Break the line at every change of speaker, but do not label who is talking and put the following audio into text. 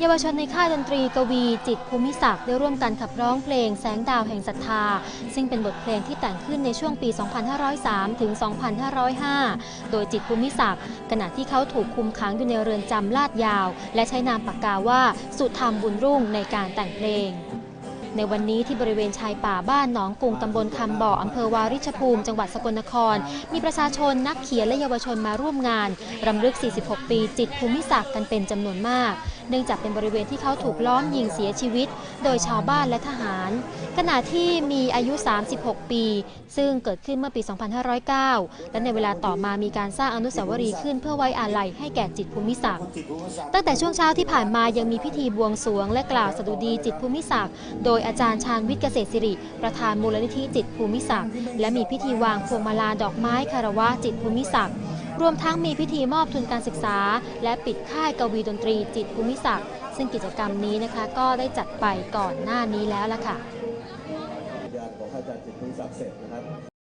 เยาวชนในค่ายดนตรีกวีจิตภูมิศักดิ์ได้ร่วมกันขับร้องเพลงแสงดาวแห่งศรัทธา ซึ่งเป็นบทเพลงที่แต่งขึ้นในช่วงปี 2503 ถึง 2505 โดยจิตภูมิศักดิ์ขณะที่เขาถูกคุมขังอยู่ในเรือนจำลาดยาว และใช้นามปากกาว่า สุธรรมบุญรุ่งในการแต่งเพลง ในวันนี้ที่บริเวณชายป่าบ้านหนองกุงตำบลคำบ่ออำเภอวาริชภูมิ จังหวัดสกลนคร มีประชาชนนักเขียนและเยาวชนมาร่วมงานรำลึก 46 ปี จิตภูมิศักดิ์กันเป็นจำนวนมาก เนื่องจากเป็นบริเวณที่เขาถูกล้อมยิงเสียชีวิต โดยชาวบ้านและทหาร ขณะที่มีอายุ 36 ปี ซึ่งเกิดขึ้นเมื่อปี 2509 และในเวลาต่อมามีการสร้างอนุสาวรีย์ขึ้นเพื่อไว้อาลัยให้แก่จิตภูมิศักดิ์ตั้งแต่ช่วงเช้าที่ผ่านมายังมีพิธีบวงสรวง และกล่าวสดุดีจิตภูมิศักดิ์โดยอาจารย์ชาญวิทย์เกษตรศิริ ประธานมูลนิธิจิตภูมิศักดิ์และมีพิธีวางพวงมาลาดอกไม้คารวะจิตภูมิศักดิ์ รวมทั้งมีพิธีมอบทุนการศึกษา และปิดค่ายกวีดนตรีจิตภูมิศักดิ์ซึ่งกิจกรรมนี้นะคะก็ได้จัดไปก่อนหน้านี้แล้วล่ะค่ะ